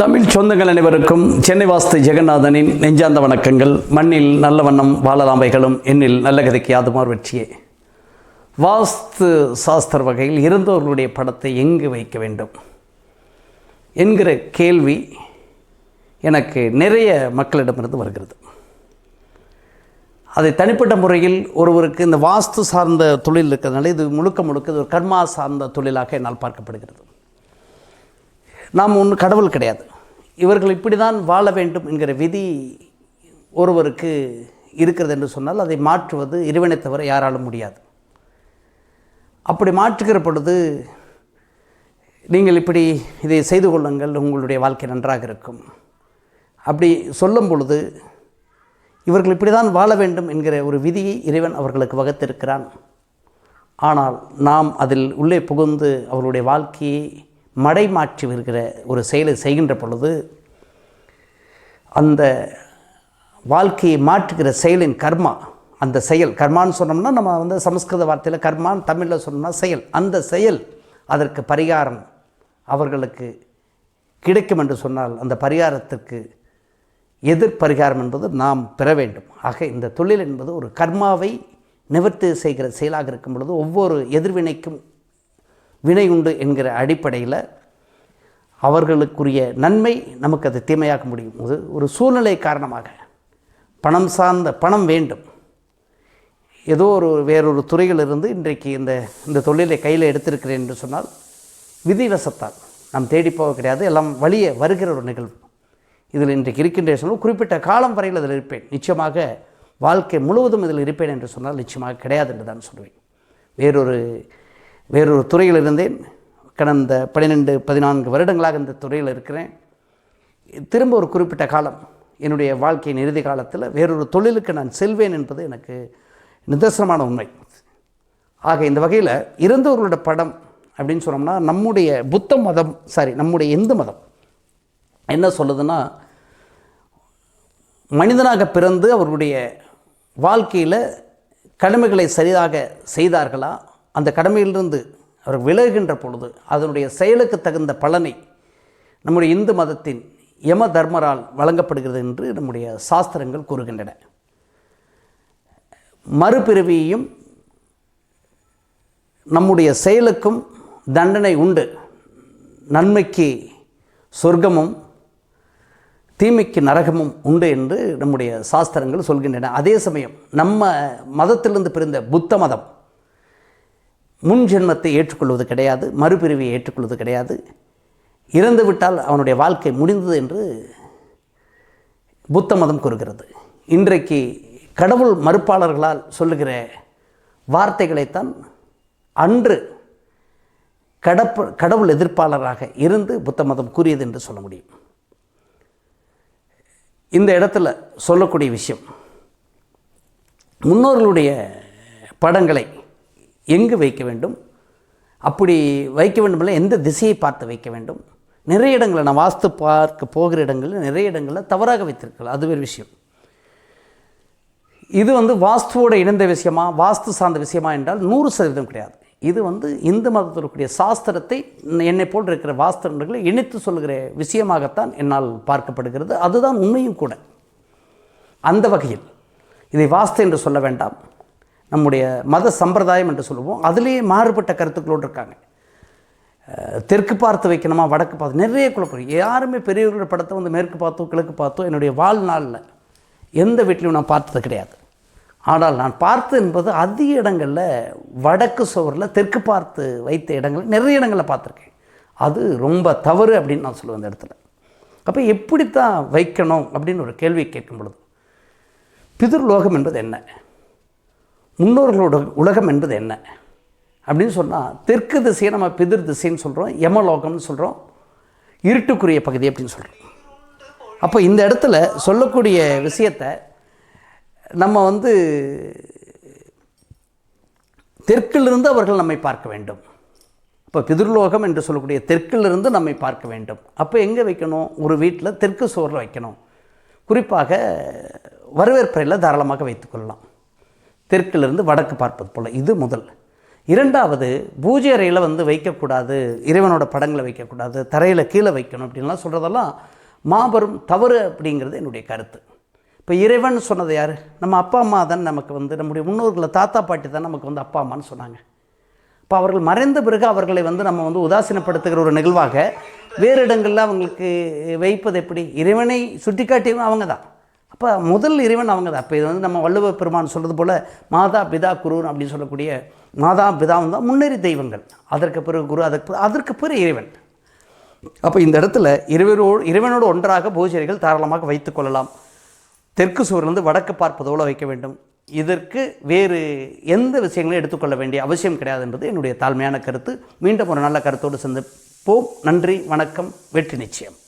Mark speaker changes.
Speaker 1: தமிழ் சொந்தங்கள் அனைவருக்கும் சென்னை வாஸ்து ஜெகநாதனின் நெஞ்சார்ந்த வணக்கங்கள். மண்ணில் நல்ல வண்ணம் வாழலாமைகளும் எண்ணில் நல்ல கதைக்கு யாதுமார் வெற்றியே. வாஸ்து சாஸ்திர வகையில் இருந்தவர்களுடைய படத்தை எங்கு வைக்க வேண்டும்? என்கிற கேள்வி எனக்கு நிறைய மக்களிடமிருந்து வருகிறது. அதை தனிப்பட்ட முறையில் ஒருவருக்கு இந்த வாஸ்து சார்ந்த தொழில் இருக்கிறதுனால இது முழுக்க முழுக்க இது ஒரு கர்மா சார்ந்த தொழிலாக என்னால் பார்க்கப்படுகிறது. நாம் ஒன்று கடவுள் கிடையாது. இவர்கள் இப்படி தான் வாழ வேண்டும் என்கிற விதி ஒருவருக்கு இருக்கிறது என்று சொன்னால் அதை மாற்றுவது இறைவனை தவிர யாராலும் முடியாது. அப்படி மாற்றுகிற பொழுது நீங்கள் இப்படி இதை செய்து கொள்ளுங்கள் உங்களுடைய வாழ்க்கை நன்றாக இருக்கும். அப்படி சொல்லும் பொழுது இவர்கள் இப்படி தான் வாழ வேண்டும் என்கிற ஒரு விதியை இறைவன் அவர்களுக்கு வகுத்திருக்கிறான். ஆனால் நாம் அதில் உள்ளே புகுந்து அவர்களுடைய வாழ்க்கையை மடை மாற்றி வருகிற ஒரு செயலை செய்கின்ற பொழுது அந்த வாழ்க்கையை மாற்றுகிற செயலின் கர்மா அந்த செயல் கர்மான்னு சொன்னோம்னா நம்ம வந்து சமஸ்கிருத வார்த்தையில் கர்மான்னு தமிழில் சொன்னோம்னா செயல். அந்த செயல் அதற்கு பரிகாரம் அவர்களுக்கு கிடைக்கும் என்று சொன்னால் அந்த பரிகாரத்திற்கு எதிர்பரிகாரம் என்பது நாம் பெற வேண்டும். ஆக இந்த தொழில் என்பது ஒரு கர்மாவை நிவர்த்தி செய்கிற செயலாக இருக்கும் பொழுது ஒவ்வொரு எதிர்வினைக்கும் வினை உண்டு என்கிற அடிப்படையில் அவர்களுக்குரிய நன்மை நமக்கு அது தீமையாக்க முடியும். ஒரு ஒரு சூழ்நிலை காரணமாக. பணம் சார்ந்த பணம் வேண்டும். ஏதோ ஒரு வேறொரு துறையிலிருந்து இன்றைக்கு இந்த இந்த தொழிலை கையில் எடுத்திருக்கிறேன் என்று சொன்னால் விதிவசத்தால் நாம் தேடி போக கிடையாது. எல்லாம் வழியே வருகிற ஒரு நிகழ்வு. இதில் இன்றைக்கு இருக்கின்ற சொன்னால் குறிப்பிட்ட காலம் வரையில் அதில் இருப்பேன். நிச்சயமாக வாழ்க்கை முழுவதும் இதில் இருப்பேன் என்று சொன்னால் நிச்சயமாக கிடையாது என்று தான் சொல்வேன். வேறொரு வேறொரு துறையில் இருந்தேன். கடந்த பன்னிரெண்டு பதினான்கு வருடங்களாக இந்த துறையில் இருக்கிறேன். திரும்ப ஒரு குறிப்பிட்ட காலம் என்னுடைய வாழ்க்கையின் இறுதி காலத்தில் வேறொரு தொழிலுக்கு நான் செல்வேன் என்பது எனக்கு நிதர்சனமான உண்மை. ஆக இந்த வகையில் இருந்தவர்களோட படம் அப்படின்னு சொன்னோம்னா நம்முடைய புத்த மதம் சாரி நம்முடைய இந்து மதம். என்ன சொல்லுதுன்னா மனிதனாக பிறந்து அவர்களுடைய வாழ்க்கையில் கடமைகளை சரியாக செய்தார்களா? அந்த கடமையிலிருந்து அவர் விலகுகின்ற பொழுது அதனுடைய செயலுக்கு தகுந்த பலனை நம்முடைய இந்து மதத்தின் யம தர்மரால் வழங்கப்படுகிறது என்று நம்முடைய சாஸ்திரங்கள் கூறுகின்றன. மறுபிறவியையும் நம்முடைய செயலுக்கும் தண்டனை உண்டு. நன்மைக்கு சொர்க்கமும் தீமைக்கு நரகமும் உண்டு என்று நம்முடைய சாஸ்திரங்கள் சொல்கின்றன. அதே சமயம் நம்ம மதத்திலிருந்து பிறந்த புத்த மதம் முன் ஜென்மத்தை ஏற்றுக்கொள்வது கிடையாது மறுபிரிவை ஏற்றுக்கொள்வது கிடையாது. இறந்து விட்டால் அவனுடைய வாழ்க்கை முடிந்தது என்று புத்த மதம் கூறுகிறது. இன்றைக்கு கடவுள் மறுப்பாளர்களால் சொல்லுகிற வார்த்தைகளைத்தான் அன்று கடப்பு கடவுள் எதிர்ப்பாளராக இருந்து புத்த மதம் கூறியது என்று சொல்ல முடியும். இந்த இடத்துல சொல்லக்கூடிய விஷயம் முன்னோர்களுடைய படங்களை எங்கு வைக்க வேண்டும்? அப்படி வைக்க வேண்டுமில்ல எந்த திசையை பார்த்து வைக்க வேண்டும்? நிறைய இடங்களில் நான் வாஸ்து பார்க்க போகிற இடங்களில் நிறைய இடங்களில் தவறாக வைத்திருக்கலாம் அது ஒரு விஷயம். இது வந்து வாஸ்துவோட இணைந்த விஷயமா வாஸ்து சார்ந்த விஷயமா என்றால் நூறு சதவீதம் கிடையாது. இது வந்து இந்து மதத்தில் இருக்கக்கூடிய சாஸ்திரத்தை என்னை போல் இருக்கிற வாஸ்திரங்களை இணைத்து சொல்கிற விஷயமாகத்தான் என்னால் பார்க்கப்படுகிறது. அதுதான் உண்மையும் கூட. அந்த வகையில் இதை வாஸ்து என்று சொல்ல வேண்டாம். நம்முடைய மத சம்பிரதாயம் என்று சொல்லுவோம். அதுலேயே மாறுபட்ட கருத்துக்களோடு இருக்காங்க. தெற்கு பார்த்து வைக்கணுமா வடக்கு பார்த்து நிறைய குழப்பம். யாருமே பெரியவர்களோட படத்தை வந்து மேற்கு பார்த்தோ கிழக்கு பார்த்தோ என்னுடைய வாழ்நாளில் எந்த வீட்லையும் நான் பார்த்தது கிடையாது. ஆனால் நான் பார்த்து என்பது அதிக இடங்களில் வடக்கு சுவரில் தெற்கு பார்த்து வைத்த இடங்கள் நிறைய இடங்களில் பார்த்துருக்கேன். அது ரொம்ப தவறு அப்படின்னு நான் சொல்லுவேன் அந்த இடத்துல. அப்போ எப்படித்தான் வைக்கணும் அப்படின்னு ஒரு கேள்வி கேட்கும் பொழுது பிதிர்லோகம் என்பது என்ன? முன்னோர்களோட உலகம் என்பது என்ன? அப்படின்னு சொன்னால் தெற்கு திசையை நம்ம பிதிர் திசைன்னு சொல்கிறோம் யமலோகம்னு சொல்கிறோம் இருட்டுக்குரிய பகுதி அப்படின்னு சொல்கிறோம் அப்போ இந்த இடத்துல சொல்லக்கூடிய விஷயத்தை நம்ம வந்து தெற்கிலிருந்து அவர்கள் நம்மை பார்க்க வேண்டும். இப்போ பிதிர்லோகம் என்று சொல்லக்கூடிய தெற்கிலிருந்து நம்மை பார்க்க வேண்டும். அப்போ எங்கே வைக்கணும்? ஒரு வீட்டில் தெற்கு சோரில் வைக்கணும். குறிப்பாக வரவேற்பறையில் தாராளமாக வைத்துக்கொள்ளலாம் தெற்கிலிருந்து வடக்கு பார்ப்பது போல். இது முதல். இரண்டாவது பூஜை அறையில் வந்து வைக்கக்கூடாது இறைவனோட படங்களை வைக்கக்கூடாது தரையில் கீழே வைக்கணும் அப்படின்லாம் சொல்கிறதெல்லாம் மாபெரும் தவறு அப்படிங்கிறது என்னுடைய கருத்து. இப்போ இறைவன் சொன்னது யார்? நம்ம அப்பா அம்மா தான் நமக்கு வந்து நம்முடைய முன்னோர்களை தாத்தா பாட்டி தான் நமக்கு வந்து அப்பா அம்மான்னு சொன்னாங்க. இப்போ அவர்கள் மறைந்த பிறகு அவர்களை வந்து நம்ம வந்து உதாசீனப்படுத்துகிற ஒரு நிகழ்வாக வேறு இடங்களில் அவங்களுக்கு வைப்பது எப்படி? இறைவனை சுட்டிக்காட்டியவங்க அவங்க தான் அப்போ முதல் இறைவன் அவங்க தான் அப்போ இது வந்து நம்ம வள்ளுவ பெருமான் சொல்கிறது போல் மாதா பிதா குரு அப்படின்னு சொல்லக்கூடிய மாதா பிதாவும் தான் முன்னேறி தெய்வங்கள். அதற்கு பிறகு குரு அதற்கு அதற்கு பிறகு இறைவன். அப்போ இந்த இடத்துல இறைவனோடு இறைவனோடு ஒன்றாக பூஜைகள் தாராளமாக வைத்து கொள்ளலாம். தெற்கு சுவர்லேருந்து வடக்கு பார்ப்பதோடு வைக்க வேண்டும். இதற்கு வேறு எந்த விஷயங்களையும் எடுத்துக்கொள்ள வேண்டிய அவசியம் கிடையாது என்பது என்னுடைய தாழ்மையான கருத்து. மீண்டும் ஒரு நல்ல கருத்தோடு சந்திப்போம். நன்றி வணக்கம் வெற்றி நிச்சயம்.